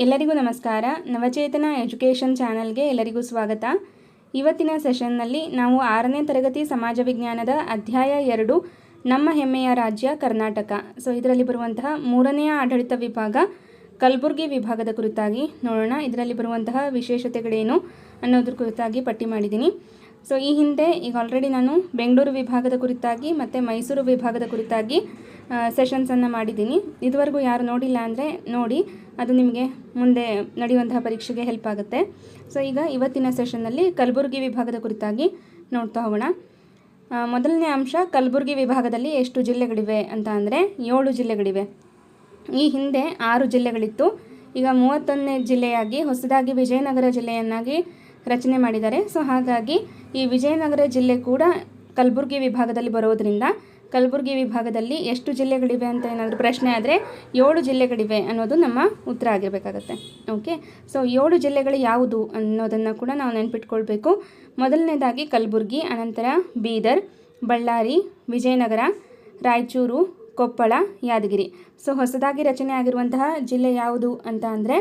ಎಲ್ಲರಿಗೂ ನಮಸ್ಕಾರ. ನವಚೇತನ ಎಜುಕೇಷನ್ ಚಾನಲ್ಗೆ ಎಲ್ಲರಿಗೂ ಸ್ವಾಗತ. ಇವತ್ತಿನ ಸೆಷನ್ನಲ್ಲಿ ನಾವು ಆರನೇ ತರಗತಿ ಸಮಾಜ ವಿಜ್ಞಾನದ ಅಧ್ಯಾಯ ಎರಡು, ನಮ್ಮ ಹೆಮ್ಮೆಯ ರಾಜ್ಯ ಕರ್ನಾಟಕ. ಸೊ, ಇದರಲ್ಲಿ ಬರುವಂತಹ ಮೂರನೆಯ ಆಡಳಿತ ವಿಭಾಗ ಕಲಬುರಗಿ ವಿಭಾಗದ ಕುರಿತಾಗಿ ನೋಡೋಣ. ಇದರಲ್ಲಿ ಬರುವಂತಹ ವಿಶೇಷತೆಗಳೇನು ಅನ್ನೋದ್ರ ಕುರಿತಾಗಿ ಪಟ್ಟಿ ಮಾಡಿದ್ದೀನಿ. ಸೊ ಈ ಹಿಂದೆ ಈಗ ಆಲ್ರೆಡಿ ನಾನು ಬೆಂಗಳೂರು ವಿಭಾಗದ ಕುರಿತಾಗಿ ಮತ್ತು ಮೈಸೂರು ವಿಭಾಗದ ಕುರಿತಾಗಿ ಸೆಷನ್ಸನ್ನು ಮಾಡಿದ್ದೀನಿ. ಇದುವರೆಗೂ ಯಾರು ನೋಡಿಲ್ಲ ಅಂದರೆ ನೋಡಿ, ಅದು ನಿಮಗೆ ಮುಂದೆ ನಡೆಯುವಂತಹ ಪರೀಕ್ಷೆಗೆ ಹೆಲ್ಪ್ ಆಗುತ್ತೆ. ಸೊ ಈಗ ಇವತ್ತಿನ ಸೆಷನ್ನಲ್ಲಿ ಕಲಬುರಗಿ ವಿಭಾಗದ ಕುರಿತಾಗಿ ನೋಡ್ತಾ ಹೋಗೋಣ. ಮೊದಲನೇ ಅಂಶ, ಕಲಬುರಗಿ ವಿಭಾಗದಲ್ಲಿ ಎಷ್ಟು ಜಿಲ್ಲೆಗಳಿವೆ ಅಂತ ಅಂದರೆ ಏಳು ಜಿಲ್ಲೆಗಳಿವೆ. ಈ ಹಿಂದೆ ಆರು ಜಿಲ್ಲೆಗಳಿತ್ತು. ಈಗ ಮೂವತ್ತೊಂದನೇ ಜಿಲ್ಲೆಯಾಗಿ ಹೊಸದಾಗಿ ವಿಜಯನಗರ ಜಿಲ್ಲೆಯನ್ನಾಗಿ ರಚನೆ ಮಾಡಿದ್ದಾರೆ. ಸೊ, ಹಾಗಾಗಿ ಈ ವಿಜಯನಗರ ಜಿಲ್ಲೆ ಕೂಡ ಕಲಬುರಗಿ ವಿಭಾಗದಲ್ಲಿ ಬರೋದರಿಂದ ಕಲಬುರಗಿ ವಿಭಾಗದಲ್ಲಿ ಎಷ್ಟು ಜಿಲ್ಲೆಗಳಿವೆ ಅಂತ ಏನಾದರೂ ಪ್ರಶ್ನೆ ಆದರೆ ಏಳು ಜಿಲ್ಲೆಗಳಿವೆ ಅನ್ನೋದು ನಮ್ಮ ಉತ್ತರ ಆಗಿರಬೇಕಾಗತ್ತೆ. ಓಕೆ? ಸೊ, ಏಳು ಜಿಲ್ಲೆಗಳು ಯಾವುದು ಅನ್ನೋದನ್ನು ಕೂಡ ನಾವು ನೆನ್ಪಿಟ್ಕೊಳ್ಬೇಕು. ಮೊದಲನೇದಾಗಿ ಕಲಬುರಗಿ, ಅನಂತರ ಬೀದರ್, ಬಳ್ಳಾರಿ, ವಿಜಯನಗರ, ರಾಯಚೂರು ಕೊಪ್ಪಳ, ಯಾದಗಿರಿ. ಸೊ ಹೊಸದಾಗಿ ರಚನೆ ಆಗಿರುವಂತಹ ಜಿಲ್ಲೆ ಯಾವುದು ಅಂತ ಅಂದರೆ,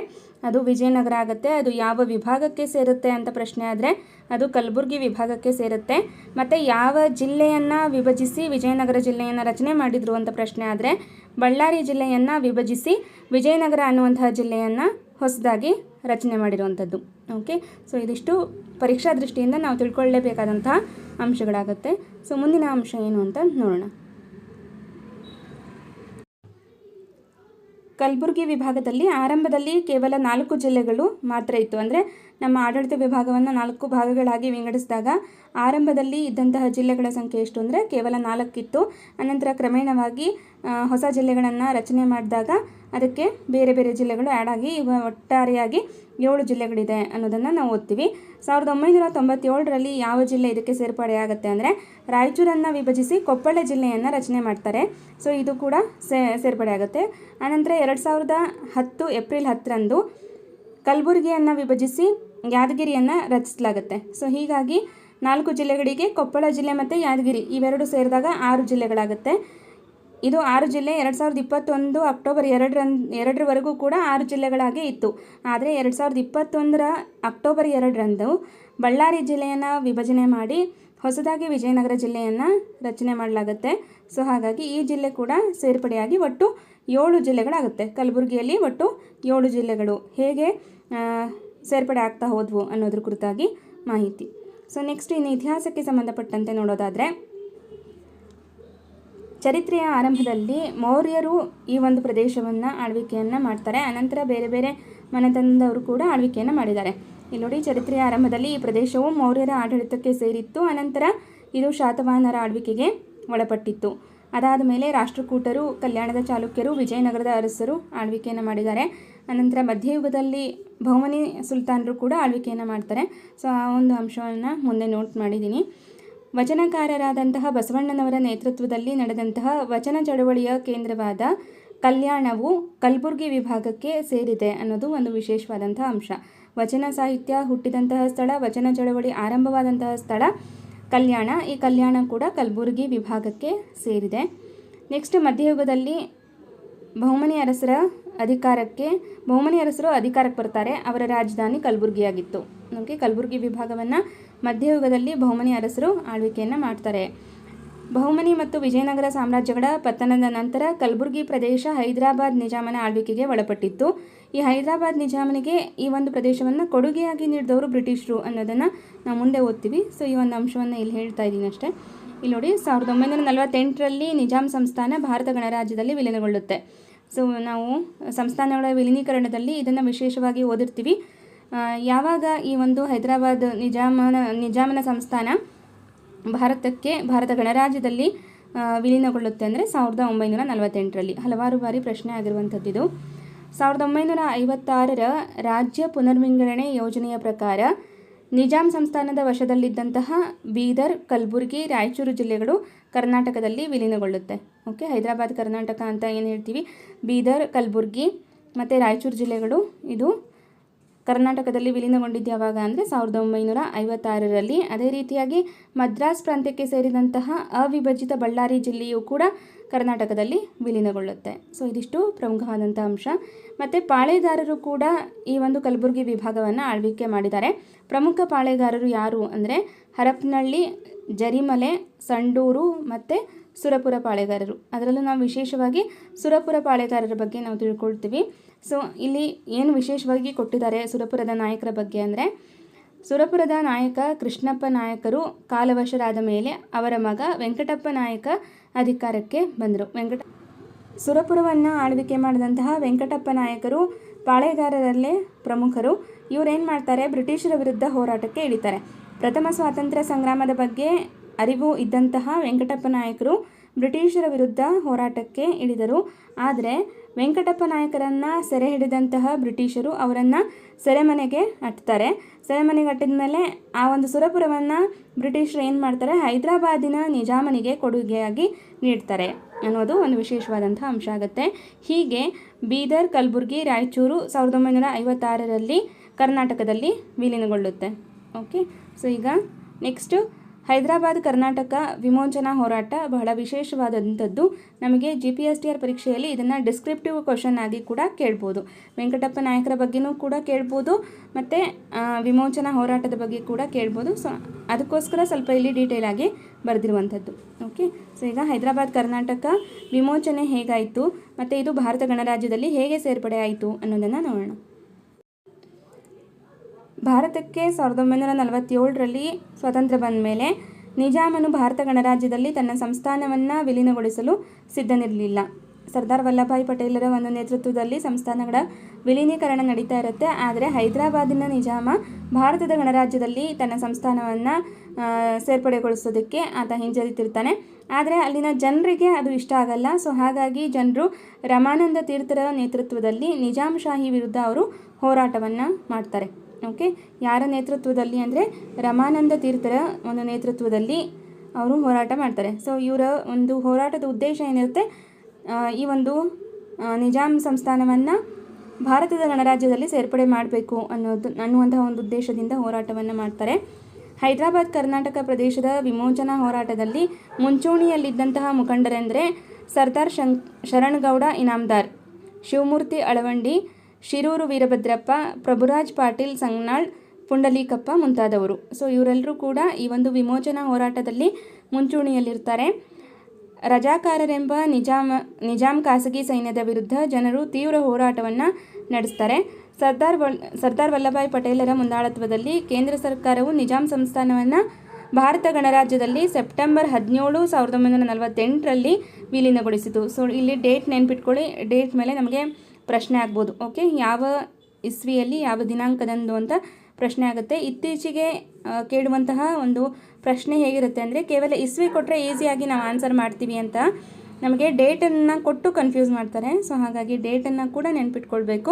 ಅದು ವಿಜಯನಗರ ಆಗುತ್ತೆ, ಅದು ಯಾವ ವಿಭಾಗಕ್ಕೆ ಸೇರುತ್ತೆ ಅಂತ ಪ್ರಶ್ನೆ ಆದರೆ, ಅದು ಕಲಬುರಗಿ ವಿಭಾಗಕ್ಕೆ ಸೇರುತ್ತೆ. ಮತ್ತು ಯಾವ ಜಿಲ್ಲೆಯನ್ನು ವಿಭಜಿಸಿ ವಿಜಯನಗರ ಜಿಲ್ಲೆಯನ್ನು ರಚನೆ ಮಾಡಿದ್ರು ಅಂತ ಪ್ರಶ್ನೆ ಆದರೆ, ಬಳ್ಳಾರಿ ಜಿಲ್ಲೆಯನ್ನು ವಿಭಜಿಸಿ ವಿಜಯನಗರ ಅನ್ನುವಂತಹ ಜಿಲ್ಲೆಯನ್ನು ಹೊಸದಾಗಿ ರಚನೆ ಮಾಡಿರುವಂಥದ್ದು. ಓಕೆ ಸೊ ಇದಿಷ್ಟು ಪರೀಕ್ಷಾ ದೃಷ್ಟಿಯಿಂದ ನಾವು ತಿಳ್ಕೊಳ್ಳೇಬೇಕಾದಂತಹ ಅಂಶಗಳಾಗುತ್ತೆ. ಸೊ ಮುಂದಿನ ಅಂಶ ಏನು ಅಂತ ನೋಡೋಣ. ಕಲಬುರಗಿ ವಿಭಾಗದಲ್ಲಿ ಆರಂಭದಲ್ಲಿ ಕೇವಲ ನಾಲ್ಕು ಜಿಲ್ಲೆಗಳು ಮಾತ್ರ ಇತ್ತು. ಅಂದರೆ ನಮ್ಮ ಆಡಳಿತ ವಿಭಾಗವನ್ನು ನಾಲ್ಕು ಭಾಗಗಳಾಗಿ ವಿಂಗಡಿಸಿದಾಗ ಆರಂಭದಲ್ಲಿ ಇದ್ದಂತಹ ಜಿಲ್ಲೆಗಳ ಸಂಖ್ಯೆ ಎಷ್ಟು ಅಂದರೆ ಕೇವಲ ನಾಲ್ಕಿತ್ತು. ಅನಂತರ ಕ್ರಮೇಣವಾಗಿ ಹೊಸ ಜಿಲ್ಲೆಗಳನ್ನು ರಚನೆ ಮಾಡಿದಾಗ ಅದಕ್ಕೆ ಬೇರೆ ಬೇರೆ ಜಿಲ್ಲೆಗಳು ಆ್ಯಡ್ ಆಗಿ ಇವ ಒಟ್ಟಾರೆಯಾಗಿ ಏಳು ಜಿಲ್ಲೆಗಳಿದೆ ಅನ್ನೋದನ್ನು ನಾವು ಓದ್ತೀವಿ. ಸಾವಿರದ ಒಂಬೈನೂರ ತೊಂಬತ್ತೇಳರಲ್ಲಿ ಯಾವ ಜಿಲ್ಲೆ ಇದಕ್ಕೆ ಸೇರ್ಪಡೆ ಆಗುತ್ತೆ ಅಂದರೆ ರಾಯಚೂರನ್ನು ವಿಭಜಿಸಿ ಕೊಪ್ಪಳ ಜಿಲ್ಲೆಯನ್ನು ರಚನೆ ಮಾಡ್ತಾರೆ. ಸೊ ಇದು ಕೂಡ ಸೇರ್ಪಡೆ ಆಗುತ್ತೆ. ಆನಂತರ ಎರಡು ಸಾವಿರದ ಹತ್ತು, ಏಪ್ರಿಲ್ ಹತ್ತರಂದು ಕಲಬುರಗಿಯನ್ನು ವಿಭಜಿಸಿ ಯಾದಗಿರಿಯನ್ನು ರಚಿಸಲಾಗುತ್ತೆ. ಸೊ ಹೀಗಾಗಿ ನಾಲ್ಕು ಜಿಲ್ಲೆಗಳಿಗೆ ಕೊಪ್ಪಳ ಜಿಲ್ಲೆ ಮತ್ತು ಯಾದಗಿರಿ ಇವೆರಡು ಸೇರಿದಾಗ ಆರು ಜಿಲ್ಲೆಗಳಾಗುತ್ತೆ. ಇದು ಆರು ಜಿಲ್ಲೆ ಎರಡು ಸಾವಿರದ ಇಪ್ಪತ್ತೊಂದು ಅಕ್ಟೋಬರ್ ಎರಡರನ್ ಎರಡರವರೆಗೂ ಕೂಡ ಆರು ಜಿಲ್ಲೆಗಳಾಗೆ ಇತ್ತು. ಆದರೆ ಎರಡು ಸಾವಿರದ ಇಪ್ಪತ್ತೊಂದರ ಅಕ್ಟೋಬರ್ ಎರಡರಂದು ಬಳ್ಳಾರಿ ಜಿಲ್ಲೆಯನ್ನು ವಿಭಜನೆ ಮಾಡಿ ಹೊಸದಾಗಿ ವಿಜಯನಗರ ಜಿಲ್ಲೆಯನ್ನು ರಚನೆ ಮಾಡಲಾಗುತ್ತೆ. ಸೊ ಹಾಗಾಗಿ ಈ ಜಿಲ್ಲೆ ಕೂಡ ಸೇರ್ಪಡೆಯಾಗಿ ಒಟ್ಟು ಏಳು ಜಿಲ್ಲೆಗಳಾಗುತ್ತೆ. ಕಲಬುರಗಿಯಲ್ಲಿ ಒಟ್ಟು ಏಳು ಜಿಲ್ಲೆಗಳು. ಹೇಗೆ? ಸೇರ್ಪಡೆ ಆಗ್ತಾ ಹೋದ್ವು ಅನ್ನೋದ್ರ ಕುರಿತಾಗಿ ಮಾಹಿತಿ. ಸೊ ನೆಕ್ಸ್ಟ್ ಇನ್ನು ಇತಿಹಾಸಕ್ಕೆ ಸಂಬಂಧಪಟ್ಟಂತೆ ನೋಡೋದಾದರೆ, ಚರಿತ್ರೆಯ ಆರಂಭದಲ್ಲಿ ಮೌರ್ಯರು ಈ ಒಂದು ಪ್ರದೇಶವನ್ನು ಆಳ್ವಿಕೆಯನ್ನು ಮಾಡ್ತಾರೆ. ಅನಂತರ ಬೇರೆ ಬೇರೆ ಮನೆತನದವರು ಕೂಡ ಆಳ್ವಿಕೆಯನ್ನು ಮಾಡಿದ್ದಾರೆ. ಇಲ್ಲಿ ನೋಡಿ, ಚರಿತ್ರೆಯ ಆರಂಭದಲ್ಲಿ ಈ ಪ್ರದೇಶವು ಮೌರ್ಯರ ಆಡಳಿತಕ್ಕೆ ಸೇರಿತ್ತು. ಅನಂತರ ಇದು ಶಾತವಾಹನರ ಆಳ್ವಿಕೆಗೆ ಒಳಪಟ್ಟಿತ್ತು. ಅದಾದ ಮೇಲೆ ರಾಷ್ಟ್ರಕೂಟರು, ಕಲ್ಯಾಣದ ಚಾಲುಕ್ಯರು, ವಿಜಯನಗರದ ಅರಸರು ಆಳ್ವಿಕೆಯನ್ನು ಮಾಡಿದ್ದಾರೆ. ಅನಂತರ ಮಧ್ಯಯುಗದಲ್ಲಿ ಬಹುಮನಿ ಸುಲ್ತಾನರು ಕೂಡ ಆಳ್ವಿಕೆಯನ್ನು ಮಾಡ್ತಾರೆ. ಸೊ ಆ ಒಂದು ಅಂಶವನ್ನು ಮುಂದೆ ನೋಟ್ ಮಾಡಿದ್ದೀನಿ ವಚನಕಾರರಾದಂತಹ ಬಸವಣ್ಣನವರ ನೇತೃತ್ವದಲ್ಲಿ ನಡೆದಂತಹ ವಚನ ಚಳವಳಿಯ ಕೇಂದ್ರವಾದ ಕಲ್ಯಾಣವು ಕಲ್ಬುರ್ಗಿ ವಿಭಾಗಕ್ಕೆ ಸೇರಿದೆ ಅನ್ನೋದು ಒಂದು ವಿಶೇಷವಾದಂತಹ ಅಂಶ. ವಚನ ಸಾಹಿತ್ಯ ಹುಟ್ಟಿದಂತಹ ಸ್ಥಳ, ವಚನ ಚಳವಳಿ ಆರಂಭವಾದಂತಹ ಸ್ಥಳ, ಕಲ್ಯಾಣ, ಈ ಕಲ್ಯಾಣ ಕೂಡ ಕಲಬುರಗಿ ವಿಭಾಗಕ್ಕೆ ಸೇರಿದೆ. ನೆಕ್ಸ್ಟ್ ಮಧ್ಯಯುಗದಲ್ಲಿ ಬಹುಮನಿ ಅರಸರ ಅಧಿಕಾರಕ್ಕೆ, ಬಹುಮನಿ ಅರಸರು ಅಧಿಕಾರಕ್ಕೆ ಬರ್ತಾರೆ ಅವರ ರಾಜಧಾನಿ ಕಲಬುರಗಿಯಾಗಿತ್ತು. ನಮಗೆ ಕಲಬುರಗಿ ವಿಭಾಗವನ್ನು ಮಧ್ಯಯುಗದಲ್ಲಿ ಬಹುಮನಿ ಅರಸರು ಆಳ್ವಿಕೆಯನ್ನು ಮಾಡ್ತಾರೆ. ಬಹುಮನಿ ಮತ್ತು ವಿಜಯನಗರ ಸಾಮ್ರಾಜ್ಯಗಳ ಪತನದ ನಂತರ ಕಲಬುರಗಿ ಪ್ರದೇಶ ಹೈದರಾಬಾದ್ ನಿಜಾಮನ ಆಳ್ವಿಕೆಗೆ ಒಳಪಟ್ಟಿತ್ತು. ಈ ಹೈದರಾಬಾದ್ ನಿಜಾಮನಿಗೆ ಈ ಒಂದು ಪ್ರದೇಶವನ್ನು ಕೊಡುಗೆಯಾಗಿ ನೀಡಿದವರು ಬ್ರಿಟಿಷರು ಅನ್ನೋದನ್ನು ನಾವು ಮುಂದೆ ಓದ್ತೀವಿ. ಸೊ ಈ ಒಂದು ಅಂಶವನ್ನು ಇಲ್ಲಿ ಹೇಳ್ತಾ ಇದ್ದೀನಿ ಅಷ್ಟೇ. ಇಲ್ಲಿ ನೋಡಿ, ಸಾವಿರದ ಒಂಬೈನೂರ ನಲವತ್ತೆಂಟರಲ್ಲಿ ನಿಜಾಮ್ ಸಂಸ್ಥಾನ ಭಾರತ ಗಣರಾಜ್ಯದಲ್ಲಿ ವಿಲೀನಗೊಳ್ಳುತ್ತೆ. ಸೊ ನಾವು ಸಂಸ್ಥಾನಗಳ ವಿಲೀನೀಕರಣದಲ್ಲಿ ಇದನ್ನು ವಿಶೇಷವಾಗಿ ಓದಿರ್ತೀವಿ. ಯಾವಾಗ ಈ ಒಂದು ಹೈದರಾಬಾದ್ ನಿಜಾಮನ ನಿಜಾಮನ ಸಂಸ್ಥಾನ ಭಾರತಕ್ಕೆ, ಭಾರತ ಗಣರಾಜ್ಯದಲ್ಲಿ ವಿಲೀನಗೊಳ್ಳುತ್ತೆ ಅಂದರೆ ಸಾವಿರದ ಒಂಬೈನೂರ ನಲವತ್ತೆಂಟರಲ್ಲಿ ಹಲವಾರು ಬಾರಿ ಪ್ರಶ್ನೆ ಆಗಿರುವಂಥದ್ದಿದು ಸಾವಿರದ ಒಂಬೈನೂರ ಐವತ್ತಾರರ ರಾಜ್ಯ ಪುನರ್ವಿಂಗಡಣೆ ಯೋಜನೆಯ ಪ್ರಕಾರ ನಿಜಾಮ್ ಸಂಸ್ಥಾನದ ವಶದಲ್ಲಿದ್ದಂತಹ ಬೀದರ್, ಕಲಬುರಗಿ, ರಾಯಚೂರು ಜಿಲ್ಲೆಗಳು ಕರ್ನಾಟಕದಲ್ಲಿ ವಿಲೀನಗೊಳ್ಳುತ್ತೆ. ಓಕೆ ಹೈದರಾಬಾದ್, ಕರ್ನಾಟಕ ಅಂತ ಏನು ಹೇಳ್ತೀವಿ? ಬೀದರ್, ಕಲಬುರ್ಗಿ ಮತ್ತು ರಾಯಚೂರು ಜಿಲ್ಲೆಗಳು ಇದು ಕರ್ನಾಟಕದಲ್ಲಿ ವಿಲೀನಗೊಂಡಿದ್ದು ಯಾವಾಗ ಅಂದರೆ ಸಾವಿರದ ಒಂಬೈನೂರ ಐವತ್ತಾರರಲ್ಲಿ. ಅದೇ ರೀತಿಯಾಗಿ ಮದ್ರಾಸ್ ಪ್ರಾಂತ್ಯಕ್ಕೆ ಸೇರಿದಂತಹ ಅವಿಭಜಿತ ಬಳ್ಳಾರಿ ಜಿಲ್ಲೆಯು ಕೂಡ ಕರ್ನಾಟಕದಲ್ಲಿ ವಿಲೀನಗೊಳ್ಳುತ್ತೆ. ಸೊ ಇದಿಷ್ಟು ಪ್ರಮುಖವಾದಂಥ ಅಂಶ. ಮತ್ತು ಪಾಳೆಗಾರರು ಕೂಡ ಈ ಒಂದು ಕಲಬುರಗಿ ವಿಭಾಗವನ್ನು ಆಳ್ವಿಕೆ ಮಾಡಿದ್ದಾರೆ. ಪ್ರಮುಖ ಪಾಳೆಗಾರರು ಯಾರು ಅಂದರೆ ಹರಪನಹಳ್ಳಿ, ಜರಿಮಲೆ, ಸಂಡೂರು ಮತ್ತು ಸುರಪುರ ಪಾಳೆಗಾರರು ಅದರಲ್ಲೂ ನಾವು ವಿಶೇಷವಾಗಿ ಸುರಪುರ ಪಾಳೆಗಾರರ ಬಗ್ಗೆ ನಾವು ತಿಳ್ಕೊಳ್ತೀವಿ. ಸೊ ಇಲ್ಲಿ ಏನು ವಿಶೇಷವಾಗಿ ಕೊಟ್ಟಿದ್ದಾರೆ ಸುರಪುರದ ನಾಯಕರ ಬಗ್ಗೆ ಅಂದರೆ, ಸುರಪುರದ ನಾಯಕ ಕೃಷ್ಣಪ್ಪ ನಾಯಕರು ಕಾಲವಶರಾದ ಮೇಲೆ ಅವರ ಮಗ ವೆಂಕಟಪ್ಪ ನಾಯಕ ಅಧಿಕಾರಕ್ಕೆ ಬಂದರು. ವೆಂಕಟ ಸುರಪುರವನ್ನು ಆಳ್ವಿಕೆ ಮಾಡಿದಂತಹ ವೆಂಕಟಪ್ಪ ನಾಯಕರು ಪಾಳೆಗಾರರಲ್ಲೇ ಪ್ರಮುಖರು. ಇವರೇನು ಮಾಡ್ತಾರೆ? ಬ್ರಿಟಿಷರ ವಿರುದ್ಧ ಹೋರಾಟಕ್ಕೆ ಇಳಿತಾರೆ. ಪ್ರಥಮ ಸ್ವಾತಂತ್ರ್ಯ ಸಂಗ್ರಾಮದ ಬಗ್ಗೆ ಅರಿವು ಇದ್ದಂತಹ ವೆಂಕಟಪ್ಪ ನಾಯಕರು ಬ್ರಿಟಿಷರ ವಿರುದ್ಧ ಹೋರಾಟಕ್ಕೆ ಇಳಿದರು. ಆದರೆ ವೆಂಕಟಪ್ಪ ನಾಯಕರನ್ನು ಸೆರೆ ಹಿಡಿದಂತಹ ಬ್ರಿಟಿಷರು ಅವರನ್ನು ಸೆರೆಮನೆಗೆ ಅಟ್ತಾರೆ. ಸೆರೆಮನೆಗೆ ಅಟ್ಟಿದ ಮೇಲೆ ಆ ಒಂದು ಸುರಪುರವನ್ನು ಬ್ರಿಟಿಷರು ಏನು ಮಾಡ್ತಾರೆ? ಹೈದರಾಬಾದಿನ ನಿಜಾಮನಿಗೆ ಕೊಡುಗೆಯಾಗಿ ನೀಡ್ತಾರೆ ಅನ್ನೋದು ಒಂದು ವಿಶೇಷವಾದಂಥ ಅಂಶ ಆಗುತ್ತೆ. ಹೀಗೆ ಬೀದರ್, ಕಲಬುರ್ಗಿ, ರಾಯಚೂರು ಸಾವಿರದ ಒಂಬೈನೂರ ಐವತ್ತಾರರಲ್ಲಿ ಕರ್ನಾಟಕದಲ್ಲಿ ವಿಲೀನಗೊಳ್ಳುತ್ತೆ. ಓಕೆ ಸೊ ಈಗ ನೆಕ್ಸ್ಟು ಹೈದರಾಬಾದ್, ಕರ್ನಾಟಕ ವಿಮೋಚನಾ ಹೋರಾಟ ಬಹಳ ವಿಶೇಷವಾದಂಥದ್ದು. ನಮಗೆ G P S T R ಪರೀಕ್ಷೆಯಲ್ಲಿ ಇದನ್ನು ಡಿಸ್ಕ್ರಿಪ್ಟಿವ್ ಕ್ವಶನ್ ಆಗಿ ಕೂಡ ಕೇಳ್ಬೋದು. ವೆಂಕಟಪ್ಪ ನಾಯಕರ ಬಗ್ಗೆನೂ ಕೂಡ ಕೇಳ್ಬೋದು, ಮತ್ತು ವಿಮೋಚನಾ ಹೋರಾಟದ ಬಗ್ಗೆ ಕೂಡ ಕೇಳ್ಬೋದು. ಸೊ, ಅದಕ್ಕೋಸ್ಕರ ಸ್ವಲ್ಪ ಇಲ್ಲಿ ಡೀಟೇಲ್ ಆಗಿ ಬರೆದಿರುವಂಥದ್ದು. ಓಕೆ ಸೊ ಈಗ ಹೈದರಾಬಾದ್, ಕರ್ನಾಟಕ ವಿಮೋಚನೆ ಹೇಗಾಯಿತು, ಮತ್ತು ಇದು ಭಾರತ ಗಣರಾಜ್ಯದಲ್ಲಿ ಹೇಗೆ ಸೇರ್ಪಡೆ ಆಯಿತು ಅನ್ನೋದನ್ನು ನೋಡೋಣ. ಭಾರತಕ್ಕೆ ಸಾವಿರದ ಒಂಬೈನೂರ ನಲವತ್ತೇಳರಲ್ಲಿ ಸ್ವಾತಂತ್ರ್ಯ ಬಂದ ಮೇಲೆ ನಿಜಾಮನು ಭಾರತ ಗಣರಾಜ್ಯದಲ್ಲಿ ತನ್ನ ಸಂಸ್ಥಾನವನ್ನು ವಿಲೀನಗೊಳಿಸಲು ಸಿದ್ಧನಿರಲಿಲ್ಲ. ಸರ್ದಾರ್ ವಲ್ಲಭಾಯ್ ಪಟೇಲರ ಒಂದು ನೇತೃತ್ವದಲ್ಲಿ ಸಂಸ್ಥಾನಗಳ ವಿಲೀನೀಕರಣ ನಡೀತಾ ಇರುತ್ತೆ. ಆದರೆ ಹೈದರಾಬಾದಿನ ನಿಜಾಮ ಭಾರತದ ಗಣರಾಜ್ಯದಲ್ಲಿ ತನ್ನ ಸಂಸ್ಥಾನವನ್ನು ಸೇರ್ಪಡೆಗೊಳಿಸೋದಕ್ಕೆ ಆತ ಹಿಂಜರಿತಿರ್ತಾನೆ. ಆದರೆ ಅಲ್ಲಿನ ಜನರಿಗೆ ಅದು ಇಷ್ಟ ಆಗಲ್ಲ. ಸೊ ಹಾಗಾಗಿ ಜನರು ರಮಾನಂದ ತೀರ್ಥರ ನೇತೃತ್ವದಲ್ಲಿ ನಿಜಾಮ್ ಶಾಹಿ ವಿರುದ್ಧ ಅವರು ಹೋರಾಟವನ್ನು ಮಾಡ್ತಾರೆ. ಓಕೆ? ಯಾರ ನೇತೃತ್ವದಲ್ಲಿ ಅಂದರೆ ರಮಾನಂದ ತೀರ್ಥರ ಒಂದು ನೇತೃತ್ವದಲ್ಲಿ ಅವರು ಹೋರಾಟ ಮಾಡ್ತಾರೆ. ಸೊ ಇವರ ಒಂದು ಹೋರಾಟದ ಉದ್ದೇಶ ಏನಿರುತ್ತೆ? ಈ ಒಂದು ನಿಜಾಮ್ ಸಂಸ್ಥಾನವನ್ನು ಭಾರತದ ಗಣರಾಜ್ಯದಲ್ಲಿ ಸೇರ್ಪಡೆ ಮಾಡಬೇಕು ಅನ್ನೋದು, ಅನ್ನುವಂತಹ ಒಂದು ಉದ್ದೇಶದಿಂದ ಹೋರಾಟವನ್ನು ಮಾಡ್ತಾರೆ. ಹೈದರಾಬಾದ್, ಕರ್ನಾಟಕ ಪ್ರದೇಶದ ವಿಮೋಚನಾ ಹೋರಾಟದಲ್ಲಿ ಮುಂಚೂಣಿಯಲ್ಲಿದ್ದಂತಹ ಮುಖಂಡರೆಂದರೆ ಸರ್ದಾರ್ ಶಂಕ್ ಶರಣಗೌಡ ಇನಾಮ್ದಾರ್, ಶಿವಮೂರ್ತಿ ಅಳವಂಡಿ ಶಿರೂರು ವೀರಭದ್ರಪ್ಪ, ಪ್ರಭುರಾಜ್ ಪಾಟೀಲ್, ಸಂಗ್ನಾಳ್ ಪುಂಡಲೀಕಪ್ಪ ಮುಂತಾದವರು. ಸೊ ಇವರೆಲ್ಲರೂ ಕೂಡ ಈ ಒಂದು ವಿಮೋಚನಾ ಹೋರಾಟದಲ್ಲಿ ಮುಂಚೂಣಿಯಲ್ಲಿರ್ತಾರೆ. ರಜಾಕಾರರೆಂಬ ನಿಜಾಮ ನಿಜಾಮ್ ಖಾಸಗಿ ಸೈನ್ಯದ ವಿರುದ್ಧ ಜನರು ತೀವ್ರ ಹೋರಾಟವನ್ನು ನಡೆಸ್ತಾರೆ. ಸರ್ದಾರ್ ವಲ್, ಸರ್ದಾರ್ ವಲ್ಲಭಾಯ್ ಪಟೇಲರ ಮುಂದಾಳತ್ವದಲ್ಲಿ ಕೇಂದ್ರ ಸರ್ಕಾರವು ನಿಜಾಮ್ ಸಂಸ್ಥಾನವನ್ನು ಭಾರತ ಗಣರಾಜ್ಯದಲ್ಲಿ ಸೆಪ್ಟೆಂಬರ್ ಹದಿನೇಳು ಸಾವಿರದ ಒಂಬೈನೂರ ನಲವತ್ತೆಂಟರಲ್ಲಿ ವಿಲೀನಗೊಳಿಸಿತು. ಸೊ ಇಲ್ಲಿ ಡೇಟ್ ನೆನ್ಪಿಟ್ಕೊಳ್ಳಿ. ಡೇಟ್ ಮೇಲೆ ನಮಗೆ ಪ್ರಶ್ನೆ ಆಗ್ಬೋದು. ಓಕೆ, ಯಾವ ಇಸ್ವಿಯಲ್ಲಿ ಯಾವ ದಿನಾಂಕದಂದು ಅಂತ ಪ್ರಶ್ನೆ ಆಗುತ್ತೆ. ಇತ್ತೀಚೆಗೆ ಕೇಳುವಂತಹ ಒಂದು ಪ್ರಶ್ನೆ ಹೇಗಿರುತ್ತೆ ಅಂದರೆ, ಕೇವಲ ಇಸ್ವಿ ಕೊಟ್ಟರೆ ಈಸಿಯಾಗಿ ನಾವು ಆನ್ಸರ್ ಮಾಡ್ತೀವಿ ಅಂತ ನಮಗೆ ಡೇಟನ್ನು ಕೊಟ್ಟು ಕನ್ಫ್ಯೂಸ್ ಮಾಡ್ತಾರೆ. ಸೊ ಹಾಗಾಗಿ ಡೇಟನ್ನು ಕೂಡ ನೆನ್ಪಿಟ್ಕೊಳ್ಬೇಕು.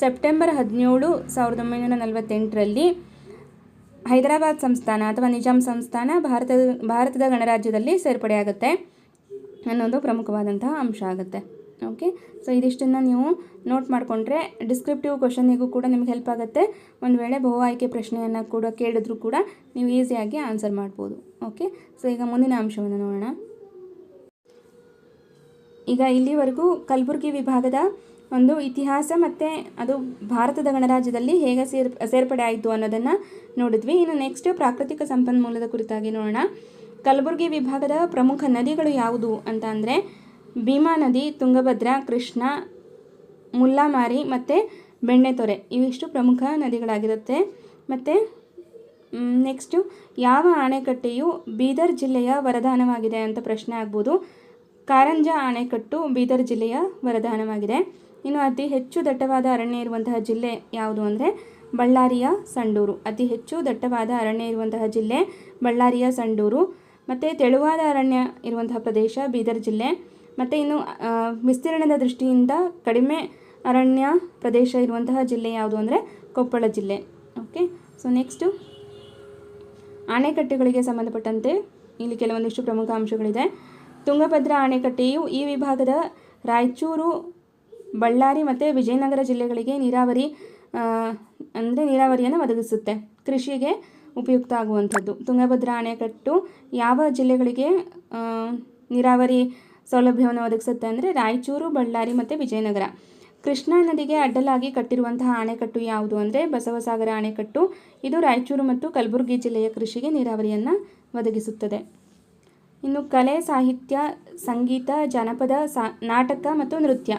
ಸೆಪ್ಟೆಂಬರ್ ಹದಿನೇಳು, ಸಾವಿರದ ಒಂಬೈನೂರ ನಲವತ್ತೆಂಟರಲ್ಲಿ ಹೈದರಾಬಾದ್ ಸಂಸ್ಥಾನ ಅಥವಾ ನಿಜಾಮ್ ಸಂಸ್ಥಾನ ಭಾರತದ ಭಾರತದ ಗಣರಾಜ್ಯದಲ್ಲಿ ಸೇರ್ಪಡೆಯಾಗುತ್ತೆ ಅನ್ನೋದು ಪ್ರಮುಖವಾದಂತಹ ಅಂಶ ಆಗುತ್ತೆ. ಓಕೆ ಸೊ ಇದಿಷ್ಟನ್ನು ನೀವು ನೋಟ್ ಮಾಡಿಕೊಂಡ್ರೆ ಡಿಸ್ಕ್ರಿಪ್ಟಿವ್ ಕ್ವಶನಿಗೂ ಕೂಡ ನಿಮ್ಗೆ ಹೆಲ್ಪ್ ಆಗುತ್ತೆ. ಒಂದು ವೇಳೆ ಬಹು ಆಯ್ಕೆ ಪ್ರಶ್ನೆಯನ್ನು ಕೂಡ ಕೇಳಿದ್ರು ಕೂಡ ನೀವು ಈಸಿಯಾಗಿ ಆನ್ಸರ್ ಮಾಡ್ಬೋದು. ಓಕೆ ಸೊ ಈಗ ಮುಂದಿನ ಅಂಶವನ್ನು ನೋಡೋಣ. ಈಗ ಇಲ್ಲಿವರೆಗೂ ಕಲಬುರಗಿ ವಿಭಾಗದ ಒಂದು ಇತಿಹಾಸ ಮತ್ತು ಅದು ಭಾರತದ ಗಣರಾಜ್ಯದಲ್ಲಿ ಹೇಗೆ ಸೇರ್, ಸೇರ್ಪಡೆ ಆಯಿತು ಅನ್ನೋದನ್ನು ನೋಡಿದ್ವಿ. ಇನ್ನು ನೆಕ್ಸ್ಟ್ ಪ್ರಾಕೃತಿಕ ಸಂಪನ್ಮೂಲದ ಕುರಿತಾಗಿ ನೋಡೋಣ. ಕಲಬುರಗಿ ವಿಭಾಗದ ಪ್ರಮುಖ ನದಿಗಳು ಯಾವುದು ಅಂತ ಅಂದರೆ ಭೀಮಾ ನದಿ, ತುಂಗಭದ್ರಾ, ಕೃಷ್ಣ ಮುಲ್ಲಾಮಾರಿ ಮತ್ತು ಬೆಣ್ಣೆತೊರೆ ಇವಿಷ್ಟು ಪ್ರಮುಖ ನದಿಗಳಾಗಿರುತ್ತೆ. ಮತ್ತು ನೆಕ್ಸ್ಟು ಯಾವ ಅಣೆಕಟ್ಟೆಯು ಬೀದರ್ ಜಿಲ್ಲೆಯ ವರದಾನವಾಗಿದೆ ಅಂತ ಪ್ರಶ್ನೆ ಆಗ್ಬೋದು. ಕಾರಂಜ ಅಣೆಕಟ್ಟು ಬೀದರ್ ಜಿಲ್ಲೆಯ ವರದಾನವಾಗಿದೆ. ಇನ್ನು ಅತಿ ಹೆಚ್ಚು ದಟ್ಟವಾದ ಅರಣ್ಯ ಇರುವಂತಹ ಜಿಲ್ಲೆ ಯಾವುದು ಅಂದರೆ ಬಳ್ಳಾರಿಯ ಸಂಡೂರು. ಅತಿ ಹೆಚ್ಚು ದಟ್ಟವಾದ ಅರಣ್ಯ ಇರುವಂತಹ ಜಿಲ್ಲೆ ಬಳ್ಳಾರಿಯ ಸಂಡೂರು. ಮತ್ತು ತೆಳುವಾದ ಅರಣ್ಯ ಇರುವಂತಹ ಪ್ರದೇಶ ಬೀದರ್ ಜಿಲ್ಲೆ. ಮತ್ತು ಇನ್ನು ವಿಸ್ತೀರ್ಣದ ದೃಷ್ಟಿಯಿಂದ ಕಡಿಮೆ ಅರಣ್ಯ ಪ್ರದೇಶ ಇರುವಂತಹ ಜಿಲ್ಲೆ ಯಾವುದು ಅಂದರೆ ಕೊಪ್ಪಳ ಜಿಲ್ಲೆ. ಓಕೆ ಸೊ ನೆಕ್ಸ್ಟು ಅಣೆಕಟ್ಟೆಗಳಿಗೆ ಸಂಬಂಧಪಟ್ಟಂತೆ ಇಲ್ಲಿ ಕೆಲವೊಂದಿಷ್ಟು ಪ್ರಮುಖ ಅಂಶಗಳಿದೆ. ತುಂಗಭದ್ರಾ ಅಣೆಕಟ್ಟೆಯು ಈ ವಿಭಾಗದ ರಾಯಚೂರು, ಬಳ್ಳಾರಿ ಮತ್ತು ವಿಜಯನಗರ ಜಿಲ್ಲೆಗಳಿಗೆ ನೀರಾವರಿ ಅಂದರೆ ನೀರಾವರಿಯನ್ನು ಒದಗಿಸುತ್ತೆ. ಕೃಷಿಗೆ ಉಪಯುಕ್ತ ಆಗುವಂಥದ್ದು. ತುಂಗಭದ್ರಾ ಅಣೆಕಟ್ಟು ಯಾವ ಜಿಲ್ಲೆಗಳಿಗೆ ನೀರಾವರಿ ಸೌಲಭ್ಯವನ್ನು ಒದಗಿಸುತ್ತೆ ಅಂದರೆ ರಾಯಚೂರು, ಬಳ್ಳಾರಿ ಮತ್ತು ವಿಜಯನಗರ. ಕೃಷ್ಣಾ ನದಿಗೆ ಅಡ್ಡಲಾಗಿ ಕಟ್ಟಿರುವಂತಹ ಅಣೆಕಟ್ಟು ಯಾವುದು ಅಂದರೆ ಬಸವಸಾಗರ ಅಣೆಕಟ್ಟು ಇದು ರಾಯಚೂರು ಮತ್ತು ಕಲಬುರಗಿ ಜಿಲ್ಲೆಯ ಕೃಷಿಗೆ ನೀರಾವರಿಯನ್ನು ಒದಗಿಸುತ್ತದೆ. ಇನ್ನು ಕಲೆ, ಸಾಹಿತ್ಯ, ಸಂಗೀತ, ಜನಪದ ನಾಟಕ ಮತ್ತು ನೃತ್ಯ.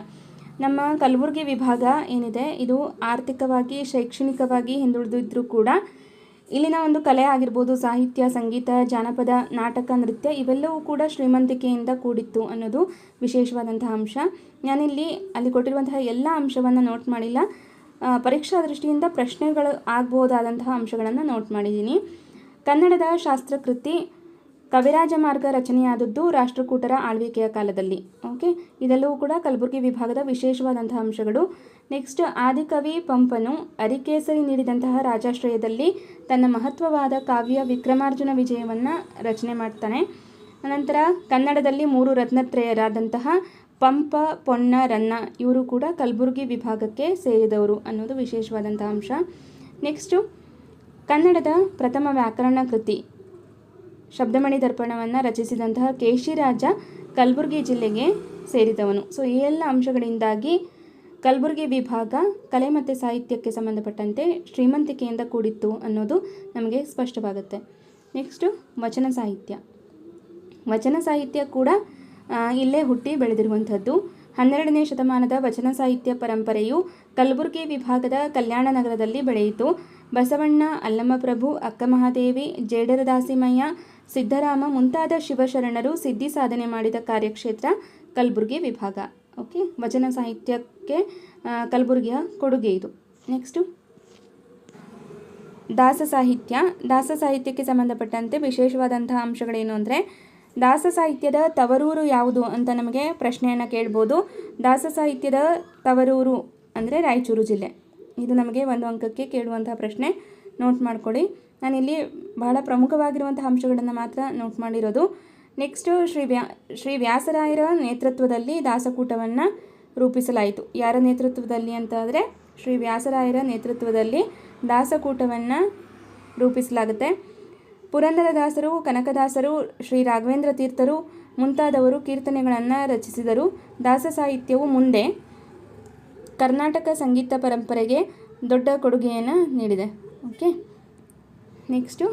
ನಮ್ಮ ಕಲಬುರಗಿ ವಿಭಾಗ ಏನಿದೆ? ಇದು ಆರ್ಥಿಕವಾಗಿ, ಶೈಕ್ಷಣಿಕವಾಗಿ ಹಿಂದುಳಿದಿದ್ದರೂ ಕೂಡ ಇಲ್ಲಿನ ಒಂದು ಕಲೆ ಆಗಿರ್ಬೋದು, ಸಾಹಿತ್ಯ, ಸಂಗೀತ, ಜಾನಪದ, ನಾಟಕ, ನೃತ್ಯ, ಇವೆಲ್ಲವೂ ಕೂಡ ಶ್ರೀಮಂತಿಕೆಯಿಂದ ಕೂಡಿತ್ತು ಅನ್ನೋದು ವಿಶೇಷವಾದಂತಹ ಅಂಶ. ನಾನಿಲ್ಲಿ ಅಲ್ಲಿ ಕೊಟ್ಟಿರುವಂತಹ ಎಲ್ಲ ಅಂಶವನ್ನು ನೋಟ್ ಮಾಡಿಲ್ಲ. ಪರೀಕ್ಷಾ ದೃಷ್ಟಿಯಿಂದ ಪ್ರಶ್ನೆಗಳು ಆಗ್ಬೋದಾದಂತಹ ಅಂಶಗಳನ್ನು ನೋಟ್ ಮಾಡಿದ್ದೀನಿ. ಕನ್ನಡದ ಶಾಸ್ತ್ರಕೃತಿ ಕವಿರಾಜ ಮಾರ್ಗ ರಚನೆಯಾದದ್ದು ರಾಷ್ಟ್ರಕೂಟರ ಆಳ್ವಿಕೆಯ ಕಾಲದಲ್ಲಿ. ಓಕೆ? ಇದೆಲ್ಲವೂ ಕೂಡ ಕಲಬುರಗಿ ವಿಭಾಗದ ವಿಶೇಷವಾದಂತಹ ಅಂಶಗಳು. ನೆಕ್ಸ್ಟ್, ಆದಿಕವಿ ಪಂಪನು ಅರಿಕೇಸರಿ ನೀಡಿದಂತಹ ರಾಜಾಶ್ರಯದಲ್ಲಿ ತನ್ನ ಮಹತ್ವವಾದ ಕಾವ್ಯ ವಿಕ್ರಮಾರ್ಜುನ ವಿಜಯವನ್ನು ರಚನೆ ಮಾಡ್ತಾನೆ. ಅನಂತರ, ಕನ್ನಡದಲ್ಲಿ ಮೂರು ರತ್ನತ್ರಯರಾದಂತಹ ಪಂಪ, ಪೊನ್ನ, ರನ್ನ ಇವರು ಕೂಡ ಕಲಬುರಗಿ ವಿಭಾಗಕ್ಕೆ ಸೇರಿದವರು ಅನ್ನೋದು ವಿಶೇಷವಾದಂತಹ ಅಂಶ. ನೆಕ್ಸ್ಟು, ಕನ್ನಡದ ಪ್ರಥಮ ವ್ಯಾಕರಣ ಕೃತಿ. ಶಬ್ದಮಣಿ ದರ್ಪಣವನ್ನು ರಚಿಸಿದಂತಹ ಕೇಶಿರಾಜ ಕಲಬುರಗಿ ಜಿಲ್ಲೆಗೆ ಸೇರಿದವನು. ಸೊ ಈ ಎಲ್ಲ ಅಂಶಗಳಿಂದಾಗಿ ಕಲಬುರಗಿ ವಿಭಾಗ ಕಲೆ ಮತ್ತು ಸಾಹಿತ್ಯಕ್ಕೆ ಸಂಬಂಧಪಟ್ಟಂತೆ ಶ್ರೀಮಂತಿಕೆಯಿಂದ ಕೂಡಿತ್ತು ಅನ್ನೋದು ನಮಗೆ ಸ್ಪಷ್ಟವಾಗುತ್ತೆ. ನೆಕ್ಸ್ಟು ವಚನ ಸಾಹಿತ್ಯ. ವಚನ ಸಾಹಿತ್ಯ ಕೂಡ ಇಲ್ಲೇ ಹುಟ್ಟಿ ಬೆಳೆದಿರುವಂಥದ್ದು. ಹನ್ನೆರಡನೇ ಶತಮಾನದ ವಚನ ಸಾಹಿತ್ಯ ಪರಂಪರೆಯು ಕಲಬುರಗಿ ವಿಭಾಗದ ಕಲ್ಯಾಣ ನಗರದಲ್ಲಿ ಬೆಳೆಯಿತು. ಬಸವಣ್ಣ ಅಲ್ಲಮಪ್ರಭು ಅಕ್ಕಮಹಾದೇವಿ ಜೇಡರ ಸಿದ್ದರಾಮ ಮುಂತಾದ ಶಿವಶರಣರು ಸಿದ್ಧಿ ಸಾಧನೆ ಮಾಡಿದ ಕಾರ್ಯಕ್ಷೇತ್ರ ಕಲಬುರಗಿ ವಿಭಾಗ. ಓಕೆ ವಚನ ಸಾಹಿತ್ಯಕ್ಕೆ ಕಲಬುರಗಿಯ ಕೊಡುಗೆ ಇದು. ನೆಕ್ಸ್ಟು ದಾಸ ಸಾಹಿತ್ಯ. ದಾಸ ಸಾಹಿತ್ಯಕ್ಕೆ ಸಂಬಂಧಪಟ್ಟಂತೆ ವಿಶೇಷವಾದಂತಹ ಅಂಶಗಳೇನು ಅಂದರೆ, ದಾಸ ಸಾಹಿತ್ಯದ ತವರೂರು ಯಾವುದು ಅಂತ ನಮಗೆ ಪ್ರಶ್ನೆಯನ್ನು ಕೇಳ್ಬೋದು. ದಾಸ ಸಾಹಿತ್ಯದ ತವರೂರು ಅಂದರೆ ರಾಯಚೂರು ಜಿಲ್ಲೆ. ಇದು ನಮಗೆ ಒಂದು ಅಂಕಕ್ಕೆ ಕೇಳುವಂತಹ ಪ್ರಶ್ನೆ. ನೋಟ್ ಮಾಡ್ಕೊಳ್ಳಿ. ನಾನಿಲ್ಲಿ ಬಹಳ ಪ್ರಮುಖವಾಗಿರುವಂಥ ಅಂಶಗಳನ್ನು ಮಾತ್ರ ನೋಟ್ ಮಾಡಿರೋದು. ನೆಕ್ಸ್ಟು ಶ್ರೀ ವ್ಯಾ, ಶ್ರೀ ವ್ಯಾಸರಾಯರ ನೇತೃತ್ವದಲ್ಲಿ ದಾಸಕೂಟವನ್ನು ರೂಪಿಸಲಾಯಿತು. ಯಾರ ನೇತೃತ್ವದಲ್ಲಿ ಅಂತಾದರೆ ಶ್ರೀ ವ್ಯಾಸರಾಯರ ನೇತೃತ್ವದಲ್ಲಿ ದಾಸಕೂಟವನ್ನು ರೂಪಿಸಲಾಗುತ್ತೆ. ಪುರಂದರದಾಸರು ಕನಕದಾಸರು, ಶ್ರೀ ರಾಘವೇಂದ್ರ ತೀರ್ಥರು ಮುಂತಾದವರು ಕೀರ್ತನೆಗಳನ್ನು ರಚಿಸಿದರು. ದಾಸ ಸಾಹಿತ್ಯವು ಮುಂದೆ ಕರ್ನಾಟಕ ಸಂಗೀತ ಪರಂಪರೆಗೆ ದೊಡ್ಡ ಕೊಡುಗೆಯನ್ನು ನೀಡಿದೆ. ಓಕೆ ನೆಕ್ಸ್ಟು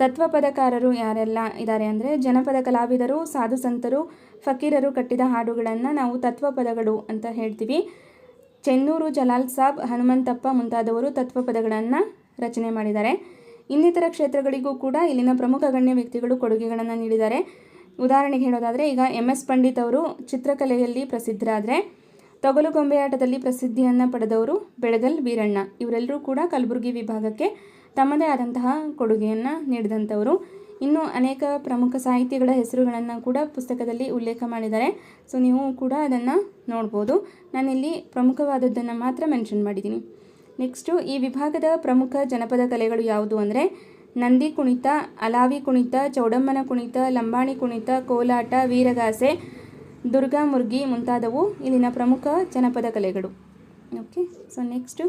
ತತ್ವಪದಕಾರರು ಯಾರೆಲ್ಲ ಇದ್ದಾರೆ ಅಂದರೆ ಜನಪದ ಕಲಾವಿದರು ಸಾಧು ಸಂತರು ಫಕೀರರು ಕಟ್ಟಿದ ಹಾಡುಗಳನ್ನು ನಾವು ತತ್ವಪದಗಳು ಅಂತ ಹೇಳ್ತೀವಿ. ಚೆನ್ನೂರು ಜಲಾಲ್ ಸಾಬ್, ಹನುಮಂತಪ್ಪ ಮುಂತಾದವರು ತತ್ವಪದಗಳನ್ನು ರಚನೆ ಮಾಡಿದ್ದಾರೆ. ಇನ್ನಿತರ ಕ್ಷೇತ್ರಗಳಿಗೂ ಕೂಡ ಇಲ್ಲಿನ ಪ್ರಮುಖ ಗಣ್ಯ ವ್ಯಕ್ತಿಗಳು ಕೊಡುಗೆಗಳನ್ನು ನೀಡಿದ್ದಾರೆ. ಉದಾಹರಣೆಗೆ ಹೇಳೋದಾದರೆ ಈಗ ಎಂ ಎಸ್ ಪಂಡಿತ್ ಅವರು ಚಿತ್ರಕಲೆಯಲ್ಲಿ ಪ್ರಸಿದ್ಧರಾದರೆ ತೊಗಲು ಗೊಂಬೆಯಾಟದಲ್ಲಿ ಪ್ರಸಿದ್ಧಿಯನ್ನು ಪಡೆದವರು ಬೆಳಗಲ್ ವೀರಣ್ಣ. ಇವರೆಲ್ಲರೂ ಕೂಡ ಕಲಬುರಗಿ ವಿಭಾಗಕ್ಕೆ ತಮ್ಮದೇ ಆದಂತಹ ಕೊಡುಗೆಯನ್ನು ನೀಡಿದಂಥವರು. ಇನ್ನು ಅನೇಕ ಪ್ರಮುಖ ಸಾಹಿತಿಗಳ ಹೆಸರುಗಳನ್ನು ಕೂಡ ಪುಸ್ತಕದಲ್ಲಿ ಉಲ್ಲೇಖ ಮಾಡಿದ್ದಾರೆ. ಸೊ ನೀವು ಕೂಡ ಅದನ್ನು ನೋಡ್ಬೋದು. ನಾನಿಲ್ಲಿ ಪ್ರಮುಖವಾದದ್ದನ್ನು ಮಾತ್ರ ಮೆನ್ಷನ್ ಮಾಡಿದ್ದೀನಿ ನೆಕ್ಸ್ಟು ಈ ವಿಭಾಗದ ಪ್ರಮುಖ ಜನಪದ ಕಲೆಗಳು ಯಾವುದು ಅಂದರೆ, ನಂದಿ ಕುಣಿತ, ಅಲಾವಿ ಕುಣಿತ, ಚೌಡಮ್ಮನ ಕುಣಿತ, ಲಂಬಾಣಿ ಕುಣಿತ, ಕೋಲಾಟ, ವೀರಗಾಸೆ ದುರ್ಗಾ ಮುರ್ಗಿ ಮುಂತಾದವು ಇಲ್ಲಿನ ಪ್ರಮುಖ ಜನಪದ ಕಲೆಗಳು. ಓಕೆ ಸೊ ನೆಕ್ಸ್ಟು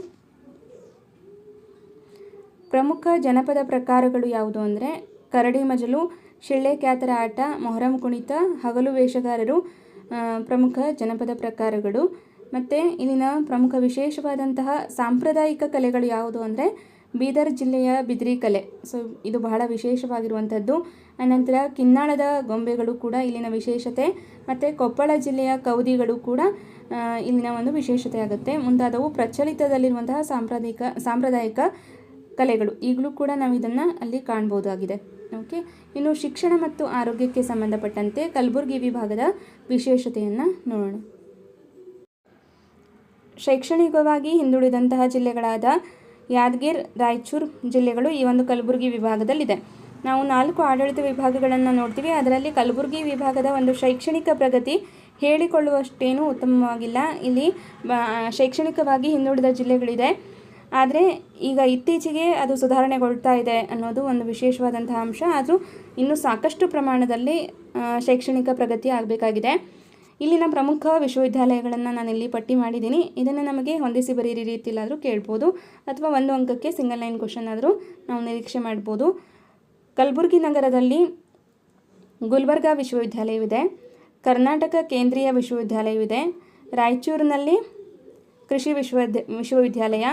ಪ್ರಮುಖ ಜನಪದ ಪ್ರಕಾರಗಳು ಯಾವುದು ಅಂದರೆ, ಕರಡಿ ಮಜಲು, ಶಿಳ್ಳೆ ಕ್ಯಾತರ ಆಟ, ಮೊಹರಂ ಕುಣಿತ, ಹಗಲು ವೇಷಗಾರರು ಪ್ರಮುಖ ಜನಪದ ಪ್ರಕಾರಗಳು. ಮತ್ತು ಇಲ್ಲಿನ ಪ್ರಮುಖ ವಿಶೇಷವಾದಂತಹ ಸಾಂಪ್ರದಾಯಿಕ ಕಲೆಗಳು ಯಾವುದು ಅಂದರೆ, ಬೀದರ್ ಜಿಲ್ಲೆಯ ಬಿದ್ರಿ ಕಲೆ. ಸೊ ಇದು ಬಹಳ ವಿಶೇಷವಾಗಿರುವಂಥದ್ದು. ಅನಂತರ ಕಿನ್ನಾಳದ ಗೊಂಬೆಗಳು ಕೂಡ ಇಲ್ಲಿನ ವಿಶೇಷತೆ. ಮತ್ತು ಕೊಪ್ಪಳ ಜಿಲ್ಲೆಯ ಕೌದಿಗಳು ಕೂಡ ಇಲ್ಲಿನ ಒಂದು ವಿಶೇಷತೆ ಆಗುತ್ತೆ. ಮುಂತಾದವು ಪ್ರಚಲಿತದಲ್ಲಿರುವಂತಹ ಸಾಂಪ್ರದಾಯಿಕ ಸಾಂಪ್ರದಾಯಿಕ ಕಲೆಗಳು. ಈಗಲೂ ಕೂಡ ನಾವು ಇದನ್ನು ಅಲ್ಲಿ ಕಾಣ್ಬೋದಾಗಿದೆ. ಓಕೆ? ಇನ್ನು ಶಿಕ್ಷಣ ಮತ್ತು ಆರೋಗ್ಯಕ್ಕೆ ಸಂಬಂಧಪಟ್ಟಂತೆ ಕಲಬುರಗಿ ವಿಭಾಗದ ವಿಶೇಷತೆಯನ್ನು ನೋಡೋಣ. ಶೈಕ್ಷಣಿಕವಾಗಿ ಹಿಂದುಳಿದಂತಹ ಜಿಲ್ಲೆಗಳಾದ ಯಾದಗಿರ್, ರಾಯಚೂರು ಜಿಲ್ಲೆಗಳು ಈ ಒಂದು ಕಲಬುರಗಿ ವಿಭಾಗದಲ್ಲಿದೆ. ನಾವು ನಾಲ್ಕು ಆಡಳಿತ ವಿಭಾಗಗಳನ್ನು ನೋಡ್ತೀವಿ. ಅದರಲ್ಲಿ ಕಲಬುರಗಿ ವಿಭಾಗದ ಒಂದು ಶೈಕ್ಷಣಿಕ ಪ್ರಗತಿ ಹೇಳಿಕೊಳ್ಳುವಷ್ಟೇನೂ ಉತ್ತಮವಾಗಿಲ್ಲ. ಇಲ್ಲಿ ಶೈಕ್ಷಣಿಕವಾಗಿ ಹಿಂದುಳಿದ ಜಿಲ್ಲೆಗಳಿದೆ. ಆದರೆ ಈಗ ಇತ್ತೀಚೆಗೆ ಅದು ಸುಧಾರಣೆಗೊಳ್ತಾ ಇದೆ ಅನ್ನೋದು ಒಂದು ವಿಶೇಷವಾದಂತಹ ಅಂಶ. ಆದರೂ ಇನ್ನೂ ಸಾಕಷ್ಟು ಪ್ರಮಾಣದಲ್ಲಿ ಶೈಕ್ಷಣಿಕ ಪ್ರಗತಿ ಆಗಬೇಕಾಗಿದೆ. ಇಲ್ಲಿನ ಪ್ರಮುಖ ವಿಶ್ವವಿದ್ಯಾಲಯಗಳನ್ನು ನಾನಿಲ್ಲಿ ಪಟ್ಟಿ ಮಾಡಿದ್ದೀನಿ. ಇದನ್ನು ನಮಗೆ ಹೊಂದಿಸಿ ಬರೀರಿ ರೀತಿಲಾದರೂ ಕೇಳ್ಬೋದು. ಅಥವಾ ಒಂದು ಅಂಕಕ್ಕೆ ಸಿಂಗಲ್ ಲೈನ್ ಕ್ವಶನ್ ಆದರೂ ನಾವು ನಿರೀಕ್ಷೆ ಮಾಡ್ಬೋದು. ಕಲಬುರಗಿ ನಗರದಲ್ಲಿ ಗುಲ್ಬರ್ಗಾ ವಿಶ್ವವಿದ್ಯಾಲಯವಿದೆ, ಕರ್ನಾಟಕ ಕೇಂದ್ರೀಯ ವಿಶ್ವವಿದ್ಯಾಲಯವಿದೆ, ರಾಯಚೂರಿನಲ್ಲಿ ಕೃಷಿ ವಿಶ್ವವಿದ್ಯ, ವಿಶ್ವವಿದ್ಯಾಲಯ,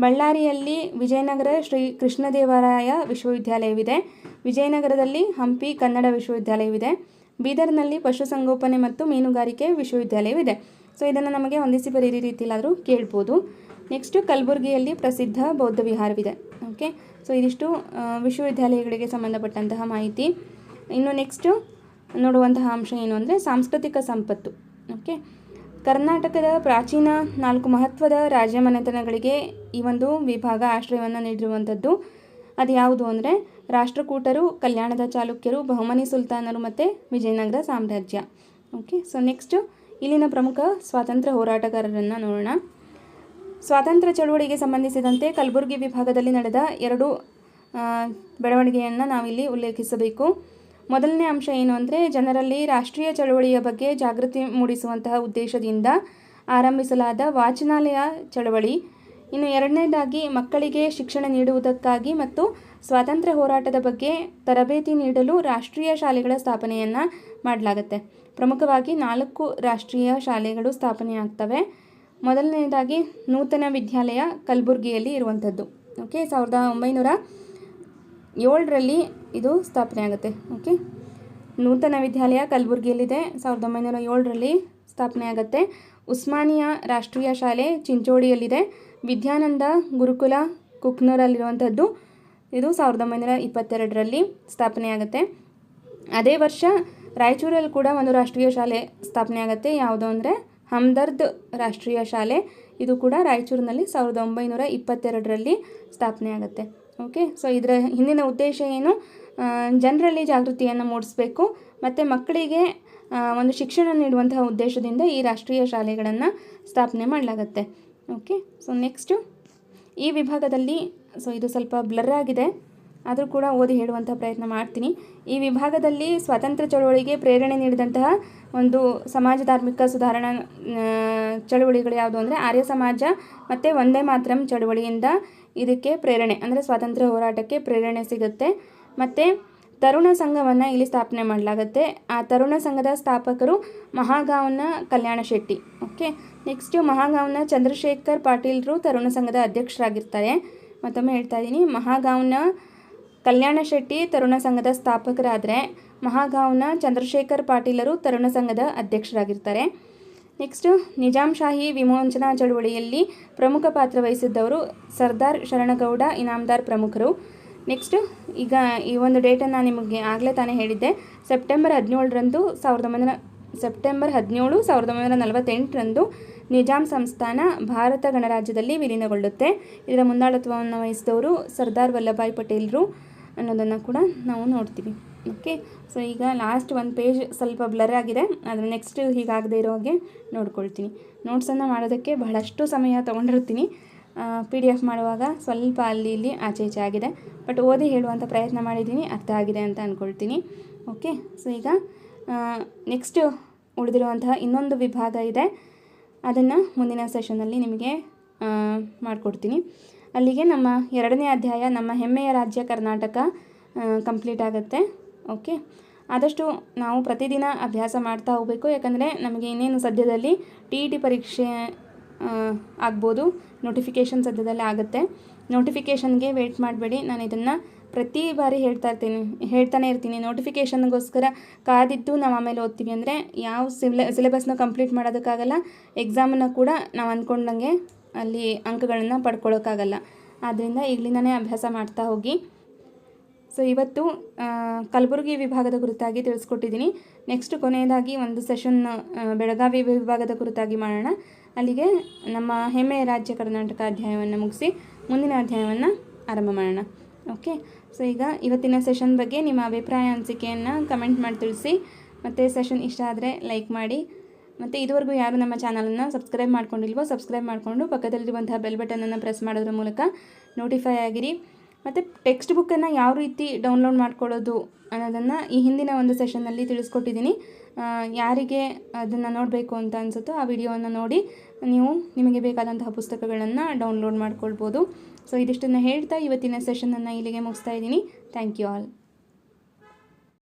ಬಳ್ಳಾರಿಯಲ್ಲಿ ವಿಜಯನಗರ ಶ್ರೀ ಕೃಷ್ಣದೇವರಾಯ ವಿಶ್ವವಿದ್ಯಾಲಯವಿದೆ, ವಿಜಯನಗರದಲ್ಲಿ ಹಂಪಿ ಕನ್ನಡ ವಿಶ್ವವಿದ್ಯಾಲಯವಿದೆ, ಬೀದರ್ನಲ್ಲಿ ಪಶುಸಂಗೋಪನೆ ಮತ್ತು ಮೀನುಗಾರಿಕೆ ವಿಶ್ವವಿದ್ಯಾಲಯವಿದೆ. ಸೊ ಇದನ್ನು ನಮಗೆ ಹೊಂದಿಸಿ ಬರೀ ರೀತಿಯಲ್ಲಾದರೂ ಕೇಳ್ಬೋದು. ನೆಕ್ಸ್ಟು ಕಲಬುರಗಿಯಲ್ಲಿ ಪ್ರಸಿದ್ಧ ಬೌದ್ಧ ವಿಹಾರವಿದೆ. ಓಕೆ ಸೊ ಇದಿಷ್ಟು ವಿಶ್ವವಿದ್ಯಾಲಯಗಳಿಗೆ ಸಂಬಂಧಪಟ್ಟಂತಹ ಮಾಹಿತಿ. ಇನ್ನು ನೆಕ್ಸ್ಟು ನೋಡುವಂತಹ ಅಂಶ ಏನು ಅಂದರೆ ಸಾಂಸ್ಕೃತಿಕ ಸಂಪತ್ತು. ಓಕೆ ಕರ್ನಾಟಕದ ಪ್ರಾಚೀನ ನಾಲ್ಕು ಮಹತ್ವದ ರಾಜ್ಯಮನೆತನಗಳಿಗೆ ಈ ಒಂದು ವಿಭಾಗ ಆಶ್ರಯವನ್ನು ನೀಡಿರುವಂಥದ್ದು. ಅದು ಯಾವುದು ಅಂದರೆ ರಾಷ್ಟ್ರಕೂಟರು, ಕಲ್ಯಾಣದ ಚಾಲುಕ್ಯರು, ಬಹುಮನಿ ಸುಲ್ತಾನರು ಮತ್ತು ವಿಜಯನಗರ ಸಾಮ್ರಾಜ್ಯ. ಓಕೆ ಸೊ ನೆಕ್ಸ್ಟು ಇಲ್ಲಿನ ಪ್ರಮುಖ ಸ್ವಾತಂತ್ರ್ಯ ಹೋರಾಟಗಾರರನ್ನು ನೋಡೋಣ. ಸ್ವಾತಂತ್ರ್ಯ ಚಳುವಳಿಗೆ ಸಂಬಂಧಿಸಿದಂತೆ ಕಲಬುರಗಿ ವಿಭಾಗದಲ್ಲಿ ನಡೆದ ಎರಡು ಬೆಳವಣಿಗೆಯನ್ನು ನಾವಿಲ್ಲಿ ಉಲ್ಲೇಖಿಸಬೇಕು. ಮೊದಲನೇ ಅಂಶ ಏನು ಅಂದರೆ, ಜನರಲ್ಲಿ ರಾಷ್ಟ್ರೀಯ ಚಳುವಳಿಯ ಬಗ್ಗೆ ಜಾಗೃತಿ ಮೂಡಿಸುವಂತಹ ಉದ್ದೇಶದಿಂದ ಆರಂಭಿಸಲಾದ ವಾಚನಾಲಯ ಚಳವಳಿ. ಇನ್ನು ಎರಡನೇದಾಗಿ, ಮಕ್ಕಳಿಗೆ ಶಿಕ್ಷಣ ನೀಡುವುದಕ್ಕಾಗಿ ಮತ್ತು ಸ್ವಾತಂತ್ರ್ಯ ಹೋರಾಟದ ಬಗ್ಗೆ ತರಬೇತಿ ನೀಡಲು ರಾಷ್ಟ್ರೀಯ ಶಾಲೆಗಳ ಸ್ಥಾಪನೆಯನ್ನು ಮಾಡಲಾಗುತ್ತೆ. ಪ್ರಮುಖವಾಗಿ ನಾಲ್ಕು ರಾಷ್ಟ್ರೀಯ ಶಾಲೆಗಳು ಸ್ಥಾಪನೆಯಾಗ್ತವೆ. ಮೊದಲನೇದಾಗಿ ನೂತನ ವಿದ್ಯಾಲಯ ಕಲಬುರಗಿಯಲ್ಲಿ ಇರುವಂಥದ್ದು. ಓಕೆ ಸಾವಿರದ ಒಂಬೈನೂರ ಏಳರಲ್ಲಿ ಇದು ಸ್ಥಾಪನೆ ಆಗುತ್ತೆ. ಓಕೆ ನೂತನ ವಿದ್ಯಾಲಯ ಕಲಬುರಗಿಯಲ್ಲಿದೆ. ಸಾವಿರದ ಒಂಬೈನೂರ ಏಳರಲ್ಲಿ ಸ್ಥಾಪನೆ ಆಗುತ್ತೆ. ಉಸ್ಮಾನಿಯಾ ರಾಷ್ಟ್ರೀಯ ಶಾಲೆ ಚಿಂಚೋಳಿಯಲ್ಲಿದೆ. ವಿದ್ಯಾನಂದ ಗುರುಕುಲ ಕುಕ್ನೂರಲ್ಲಿರುವಂಥದ್ದು ಇದು ಸಾವಿರದ ಒಂಬೈನೂರ ಇಪ್ಪತ್ತೆರಡರಲ್ಲಿ ಸ್ಥಾಪನೆ ಆಗುತ್ತೆ. ಅದೇ ವರ್ಷ ರಾಯಚೂರಲ್ಲಿ ಕೂಡ ಒಂದು ರಾಷ್ಟ್ರೀಯ ಶಾಲೆ ಸ್ಥಾಪನೆ ಆಗುತ್ತೆ. ಯಾವುದು ಅಂದರೆ ಹಮ್ದರ್ದ್ ರಾಷ್ಟ್ರೀಯ ಶಾಲೆ. ಇದು ಕೂಡ ರಾಯಚೂರಿನಲ್ಲಿ ಸಾವಿರದ ಒಂಬೈನೂರ ಇಪ್ಪತ್ತೆರಡರಲ್ಲಿ ಸ್ಥಾಪನೆ ಆಗುತ್ತೆ. ಓಕೆ ಸೊ ಇದರ ಹಿಂದಿನ ಉದ್ದೇಶ ಏನು? ಜನರಲ್ಲಿ ಜಾಗೃತಿಯನ್ನು ಮೂಡಿಸಬೇಕು. ಮತ್ತು ಮಕ್ಕಳಿಗೆ ಒಂದು ಶಿಕ್ಷಣ ನೀಡುವಂತಹ ಉದ್ದೇಶದಿಂದ ಈ ರಾಷ್ಟ್ರೀಯ ಶಾಲೆಗಳನ್ನು ಸ್ಥಾಪನೆ ಮಾಡಲಾಗತ್ತೆ. ಓಕೆ ಸೊ ನೆಕ್ಸ್ಟು ಈ ವಿಭಾಗದಲ್ಲಿ ಸೊ ಇದು ಸ್ವಲ್ಪ ಬ್ಲರ್ ಆಗಿದೆ. ಆದರೂ ಕೂಡ ಓದಿ ಹೇಳುವಂಥ ಪ್ರಯತ್ನ ಮಾಡ್ತೀನಿ. ಈ ವಿಭಾಗದಲ್ಲಿ ಸ್ವಾತಂತ್ರ್ಯ ಚಳವಳಿಗೆ ಪ್ರೇರಣೆ ನೀಡಿದಂತಹ ಒಂದು ಸಮಾಜ ಧಾರ್ಮಿಕ ಸುಧಾರಣಾ ಚಳುವಳಿಗಳು ಯಾವುದು ಅಂದರೆ ಆರ್ಯ ಸಮಾಜ ಮತ್ತು ಒಂದೇ ಮಾತರಂ ಚಳುವಳಿಯಿಂದ ಇದಕ್ಕೆ ಪ್ರೇರಣೆ, ಅಂದರೆ ಸ್ವಾತಂತ್ರ್ಯ ಹೋರಾಟಕ್ಕೆ ಪ್ರೇರಣೆ ಸಿಗುತ್ತೆ. ಮತ್ತು ತರುಣ ಸಂಘವನ್ನು ಇಲ್ಲಿ ಸ್ಥಾಪನೆ ಮಾಡಲಾಗುತ್ತೆ. ಆ ತರುಣ ಸಂಘದ ಸ್ಥಾಪಕರು ಮಹಾಗಾವ್ನ ಕಲ್ಯಾಣ ಶೆಟ್ಟಿ. ಓಕೆ ನೆಕ್ಸ್ಟು ಮಹಾಗಾವ್ನ ಚಂದ್ರಶೇಖರ್ ಪಾಟೀಲ್ರು ತರುಣ ಸಂಘದ ಅಧ್ಯಕ್ಷರಾಗಿರ್ತಾರೆ. ಮತ್ತೊಮ್ಮೆ ಹೇಳ್ತಾ ಇದ್ದೀನಿ, ಮಹಾಗಾವ್ನ ಕಲ್ಯಾಣ ಶೆಟ್ಟಿ ತರುಣ ಸಂಘದ ಸ್ಥಾಪಕರಾದರೆ ಮಹಾಗಾವ್ನ ಚಂದ್ರಶೇಖರ್ ಪಾಟೀಲರು ತರುಣ ಸಂಘದ ಅಧ್ಯಕ್ಷರಾಗಿರ್ತಾರೆ. ನೆಕ್ಸ್ಟು ನಿಜಾಂಶಾಹಿ ವಿಮೋಚನಾ ಚಳುವಳಿಯಲ್ಲಿ ಪ್ರಮುಖ ಪಾತ್ರ ವಹಿಸಿದ್ದವರು ಸರ್ದಾರ್ ಶರಣಗೌಡ ಇನಾಮದಾರ್ ಪ್ರಮುಖರು. ನೆಕ್ಸ್ಟ್, ಈಗ ಈ ಒಂದು ಡೇಟನ್ನು ನಿಮಗೆ ಆಗಲೇ ತಾನೇ ಹೇಳಿದ್ದೆ. ಸೆಪ್ಟೆಂಬರ್ ಹದಿನೇಳರಂದು ಸಾವಿರದ ಒಂಬೈನೂರ, ಸೆಪ್ಟೆಂಬರ್ ಹದಿನೇಳು ಸಾವಿರದ ಒಂಬೈನೂರ ನಲವತ್ತೆಂಟರಂದು ನಿಜಾಮ್ ಸಂಸ್ಥಾನ ಭಾರತ ಗಣರಾಜ್ಯದಲ್ಲಿ ವಿಲೀನಗೊಳ್ಳುತ್ತೆ. ಇದರ ಮುಂದಾಳತ್ವವನ್ನು ವಹಿಸಿದವರು ಸರ್ದಾರ್ ವಲ್ಲಭಾಯ್ ಪಟೇಲರು ಅನ್ನೋದನ್ನು ಕೂಡ ನಾವು ನೋಡ್ತೀವಿ. ಓಕೆ? ಸೊ ಈಗ ಲಾಸ್ಟ್ ಒಂದು ಪೇಜ್ ಸ್ವಲ್ಪ ಬ್ಲರ್ ಆಗಿದೆ. ಆದರೆ ನೆಕ್ಸ್ಟ್ ಹೀಗಾಗದೆ ಇರೋ ಹಾಗೆ ನೋಡ್ಕೊಳ್ತೀನಿ. ನೋಟ್ಸನ್ನು ಮಾಡೋದಕ್ಕೆ ಬಹಳಷ್ಟು ಸಮಯ ತೊಗೊಂಡಿರ್ತೀನಿ. ಪಿ ಡಿ ಎಫ್ ಮಾಡುವಾಗ ಸ್ವಲ್ಪ ಅಲ್ಲಿ ಇಲ್ಲಿ ಆಚೆ ಈಚೆ ಆಗಿದೆ. ಬಟ್ ಓದಿ ಹೇಳುವಂಥ ಪ್ರಯತ್ನ ಮಾಡಿದ್ದೀನಿ. ಅರ್ಥ ಆಗಿದೆ ಅಂತ ಅಂದ್ಕೊಳ್ತೀನಿ ಓಕೆ? ಸೊ ಈಗ ನೆಕ್ಸ್ಟ್ ಉಳಿದಿರುವಂತಹ ಇನ್ನೊಂದು ವಿಭಾಗ ಇದೆ. ಅದನ್ನು ಮುಂದಿನ ಸೆಷನಲ್ಲಿ ನಿಮಗೆ ಮಾಡಿಕೊಡ್ತೀನಿ. ಅಲ್ಲಿಗೆ ನಮ್ಮ ಎರಡನೇ ಅಧ್ಯಾಯ ನಮ್ಮ ಹೆಮ್ಮೆಯ ರಾಜ್ಯ ಕರ್ನಾಟಕ ಕಂಪ್ಲೀಟ್ ಆಗುತ್ತೆ. ಓಕೆ ಆದಷ್ಟು ನಾವು ಪ್ರತಿದಿನ ಅಭ್ಯಾಸ ಮಾಡ್ತಾ ಹೋಗಬೇಕು. ಯಾಕಂದರೆ ನಮಗೆ ಇನ್ನೇನು ಸದ್ಯದಲ್ಲಿ ಟಿ ಇ ಟಿ ಪರೀಕ್ಷೆ ಆಗ್ಬೋದು. ನೋಟಿಫಿಕೇಷನ್ ಸದ್ಯದಲ್ಲೇ ಆಗುತ್ತೆ. ನೋಟಿಫಿಕೇಷನ್ಗೆ ವೆಯ್ಟ್ ಮಾಡಬೇಡಿ. ನಾನು ಇದನ್ನು ಪ್ರತಿ ಬಾರಿ ಹೇಳ್ತಾ ಇರ್ತೀನಿ, ಹೇಳ್ತಾನೆ ಇರ್ತೀನಿ. ನೋಟಿಫಿಕೇಷನ್ಗೋಸ್ಕರ ಕಾದಿದ್ದು ನಾವು ಆಮೇಲೆ ಓದ್ತೀವಿ ಅಂದರೆ ಯಾವ ಸಿಲೆ ಸಿಲೆಬಸ್ನ ಕಂಪ್ಲೀಟ್ ಮಾಡೋದಕ್ಕಾಗಲ್ಲ ಎಕ್ಸಾಮನ್ನು ಕೂಡ ನಾವು ಅಂದ್ಕೊಂಡಂಗೆ ಅಲ್ಲಿ ಅಂಕಗಳನ್ನು ಪಡ್ಕೊಳ್ಳೋಕ್ಕಾಗಲ್ಲ ಆದ್ದರಿಂದ ಈಗಲಿಂದನೇ ಅಭ್ಯಾಸ ಮಾಡ್ತಾ ಹೋಗಿ. ಸೊ ಇವತ್ತು ಕಲಬುರಗಿ ವಿಭಾಗದ ಕುರಿತಾಗಿ ತಿಳಿಸ್ಕೊಟ್ಟಿದ್ದೀನಿ. ನೆಕ್ಸ್ಟ್ ಕೊನೆಯದಾಗಿ ಒಂದು ಸೆಷನ್ ಬೆಳಗಾವಿ ವಿಭಾಗದ ಕುರಿತಾಗಿ ಮಾಡೋಣ. ಅಲ್ಲಿಗೆ ನಮ್ಮ ಹೆಮ್ಮೆಯ ರಾಜ್ಯ ಕರ್ನಾಟಕ ಅಧ್ಯಾಯವನ್ನು ಮುಗಿಸಿ ಮುಂದಿನ ಅಧ್ಯಾಯವನ್ನು ಆರಂಭ ಮಾಡೋಣ. ಓಕೆ ಸೊ ಈಗ ಇವತ್ತಿನ ಸೆಷನ್ ಬಗ್ಗೆ ನಿಮ್ಮ ಅಭಿಪ್ರಾಯ, ಅನಿಸಿಕೆಯನ್ನು ಕಮೆಂಟ್ ಮಾಡಿ ತಿಳಿಸಿ. ಮತ್ತು ಸೆಷನ್ ಇಷ್ಟ ಆದರೆ ಲೈಕ್ ಮಾಡಿ. ಮತ್ತು ಇದುವರೆಗೂ ಯಾರು ನಮ್ಮ ಚಾನಲನ್ನು ಸಬ್ಸ್ಕ್ರೈಬ್ ಮಾಡ್ಕೊಂಡಿಲ್ವೋ ಸಬ್ಸ್ಕ್ರೈಬ್ ಮಾಡಿಕೊಂಡು ಪಕ್ಕದಲ್ಲಿರುವಂತಹ ಬೆಲ್ ಬಟನನ್ನು ಪ್ರೆಸ್ ಮಾಡೋದ್ರ ಮೂಲಕ ನೋಟಿಫೈ ಆಗಿರಿ. ಮತ್ತು ಟೆಕ್ಸ್ಟ್ ಬುಕ್ಕನ್ನು ಯಾವ ರೀತಿ ಡೌನ್ಲೋಡ್ ಮಾಡ್ಕೊಳ್ಳೋದು ಅನ್ನೋದನ್ನು ಈ ಹಿಂದಿನ ಒಂದು ಸೆಷನ್ನಲ್ಲಿ ತಿಳಿಸ್ಕೊಟ್ಟಿದ್ದೀನಿ. ಯಾರಿಗೆ ಅದನ್ನು ನೋಡಬೇಕು ಅಂತ ಅನಿಸುತ್ತೋ ಆ ವಿಡಿಯೋವನ್ನು ನೋಡಿ ನೀವು ನಿಮಗೆ ಬೇಕಾದಂತಹ ಪುಸ್ತಕಗಳನ್ನು ಡೌನ್ಲೋಡ್ ಮಾಡ್ಕೊಳ್ಬೋದು. ಸೊ ಇದಿಷ್ಟನ್ನು ಹೇಳ್ತಾ ಇವತ್ತಿನ ಸೆಷನನ್ನು ಇಲ್ಲಿಗೆ ಮುಗಿಸ್ತಾ ಇದ್ದೀನಿ. Thank you all